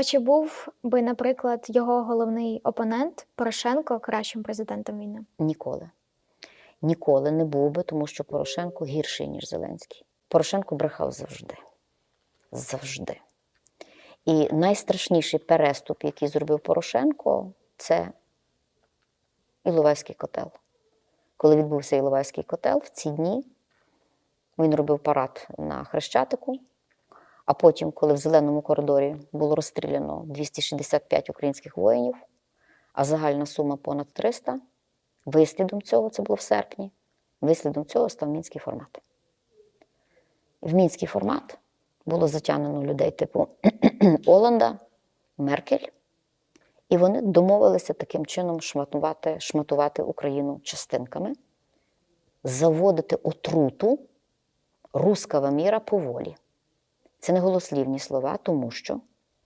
А чи був би, наприклад, його головний опонент Порошенко кращим президентом війни? Ніколи. Ніколи не був би, тому що Порошенко гірший, ніж Зеленський. Порошенко брехав завжди. Завжди. І найстрашніший переступ, який зробив Порошенко, це Іловайський котел. Коли відбувся Іловайський котел, в ці дні він робив парад на Хрещатику, а потім, коли в зеленому коридорі було розстріляно 265 українських воїнів, а загальна сума понад 300, вислідом цього, це було в серпні, вислідом цього став мінський формат. В мінський формат було затягнено людей типу Оланда, Меркель, і вони домовилися таким чином шматувати, шматувати Україну частинками, заводити отруту руского міра поволі. Це не голослівні слова, тому що